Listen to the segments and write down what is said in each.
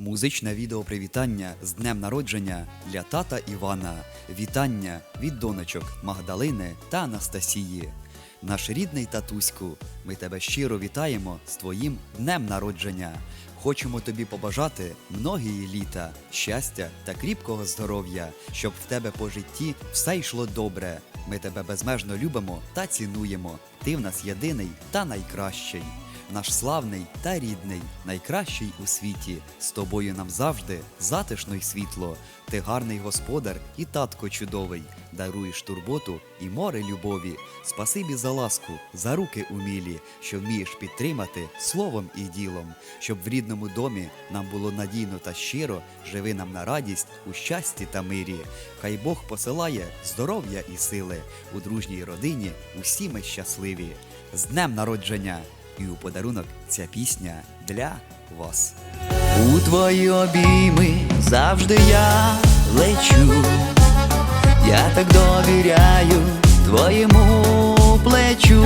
Музичне відео привітання з днем народження для тата Івана. Вітання від донечок Магдалини та Анастасії. Наш рідний татуську, ми тебе щиро вітаємо з твоїм днем народження. Хочемо тобі побажати многії літа, щастя та кріпкого здоров'я, щоб в тебе по житті все йшло добре. Ми тебе безмежно любимо та цінуємо. Ти в нас єдиний та найкращий наш славний та рідний, найкращий у світі. З тобою нам завжди затишно й світло. Ти гарний господар і татко чудовий. Даруєш турботу і море любові. Спасибі за ласку, за руки умілі, що вмієш підтримати словом і ділом, щоб в рідному домі нам було надійно та щиро, живи нам на радість у щасті та мирі. Хай Бог посилає здоров'я і сили. У дружній родині усі ми щасливі. З днем народження! І у подарунок ця пісня для вас. У твої обійми завжди я лечу, я так довіряю твоєму плечу.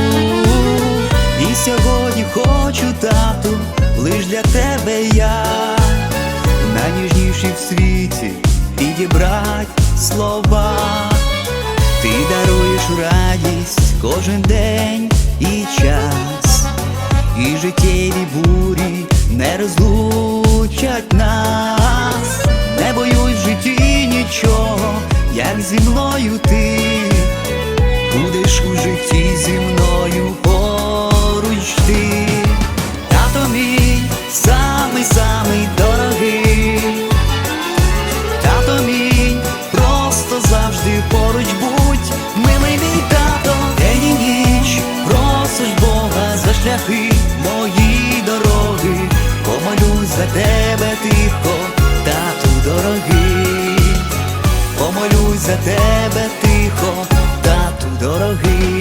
І сьогодні хочу, тату, лиш для тебе я, найніжніші в світі підібрать слова. Ти даруєш радість кожен день і час, і життєві бурі не розлучать нас. Не боюсь в житті нічого, як зі мною ти будеш у житті зі мною поруч ти. Тато мій самий самий дорогий. Тато мій, просто завжди поруч будь, милий мій тато, день і ніч, просиш Бога за шляхи за тебе тихо, тату дорогий, помолюсь за тебе тихо, тату дорогий.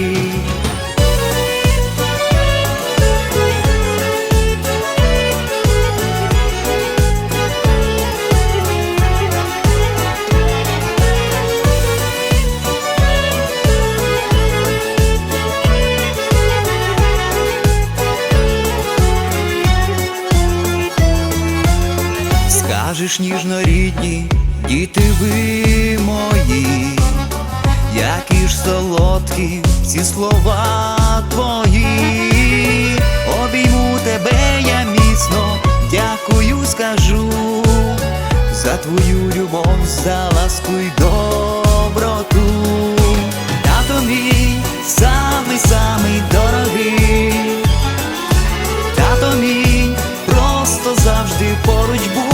Скажеш ніжно рідні, діти ви мої, які ж солодкі ці слова твої, обійму тебе я міцно, дякую, скажу за твою любов, за ласку й доброту. Тато мій самий самий дорогий. Тато мій, просто завжди поруч будь,